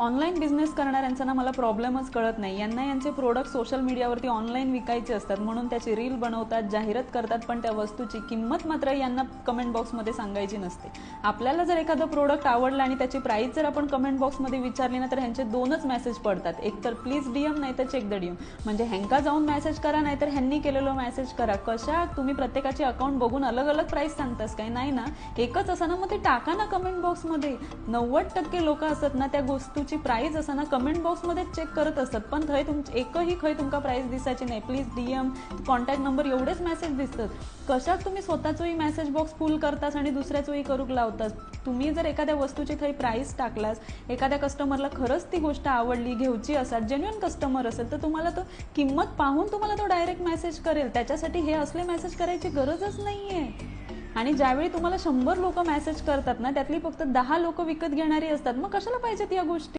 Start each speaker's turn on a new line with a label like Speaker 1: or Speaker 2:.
Speaker 1: Online business करणाऱ्यांचा ना मला प्रॉब्लेमच कळत नाही. यांना यांचे प्रोडक्ट सोशल मीडियावरती ऑनलाईन विकायचे असतात. म्हणून त्याची रील बनवतात जाहिरात करतात पण त्या वस्तूची किंमत मात्र यांना कमेंट बॉक्समध्ये सांगायची नसते. आपल्याला जर एखादं प्रोडक्ट आवडलं आणि त्याची प्राईस जर आपण कमेंट बॉक्समध्ये विचारली ना तर ह्यांचे दोनच मेसेज पडतात. एक तर प्लीज डीएम नाही तर चेक द डीएम म्हणजे ह्यांका जाऊन मेसेज करा नाही तर ह्यांनी केलेलं मेसेज करा. कशा? तुम्ही प्रत्येकाची अकाउंट बघून अलग अलग प्राईस सांगतास काय? नाही ना? एकच असं ना मग ते टाका ना कमेंट बॉक्समध्ये नव्वद टक्के लोक असतात ना त्या तुमची प्राइस असं ना कमेंट बॉक्समध्ये चेक करत असतात. पण थंय तुम एकही खंय तुमका प्राईज दिसायची नाही. प्लीज डीएम कॉन्टॅक्ट नंबर एवढेच मेसेज दिसतात. कशात तुम्ही स्वतःचोही मेसेज बॉक्स फुल करतास आणि दुसऱ्याचोही करूक लावतास? तुम्ही जर एखाद्या वस्तूची थंय प्राईस टाकलास एखाद्या कस्टमरला खरंच ती गोष्ट आवडली घेऊची असाल जेन्युअन कस्टमर असेल तर तुम्हाला तो किंमत पाहून तुम्हाला तो डायरेक्ट मेसेज करेल. त्याच्यासाठी हे असले मेसेज करायची गरजच नाहीये. आणि ज्यावेळी तुम्हाला शंभर लोक मेसेज करतात ना त्यातली फक्त दहा लोक विकत घेणारी असतात. मग कशाला पाहिजेत या गोष्टी?